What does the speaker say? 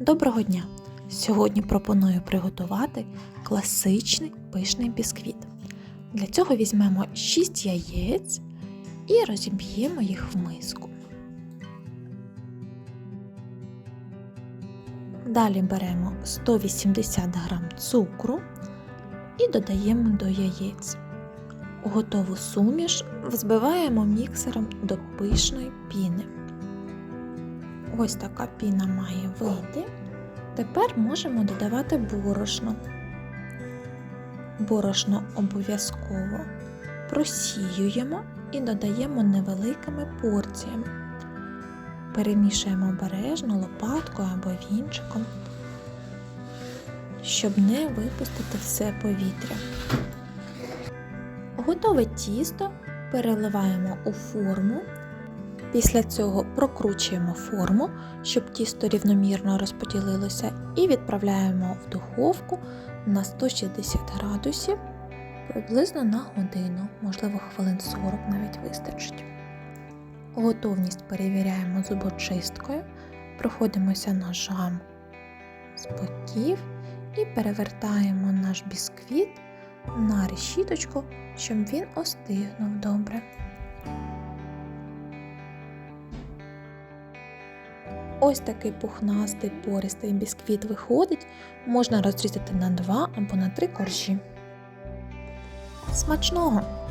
Доброго дня! Сьогодні пропоную приготувати класичний пишний бісквіт. Для цього візьмемо 6 яєць і розіб'ємо їх в миску. Далі беремо 180 г цукру і додаємо до яєць. Готову суміш взбиваємо міксером до пишної піни. Ось така піна має вийти. Тепер можемо додавати борошно. Борошно обов'язково просіюємо і додаємо невеликими порціями. Перемішуємо обережно лопаткою або вінчиком, щоб не випустити все повітря. Готове тісто переливаємо у форму. Після цього прокручуємо форму, щоб тісто рівномірно розподілилося, і відправляємо в духовку на 160 градусів приблизно на годину, можливо, хвилин 40 навіть вистачить. Готовність перевіряємо зубочисткою, проходимося ножам з боків і перевертаємо наш бісквіт на решіточку, щоб він остигнув добре. Ось такий пухнастий пористий бісквіт виходить, можна розрізати на два або на три коржі. Смачного!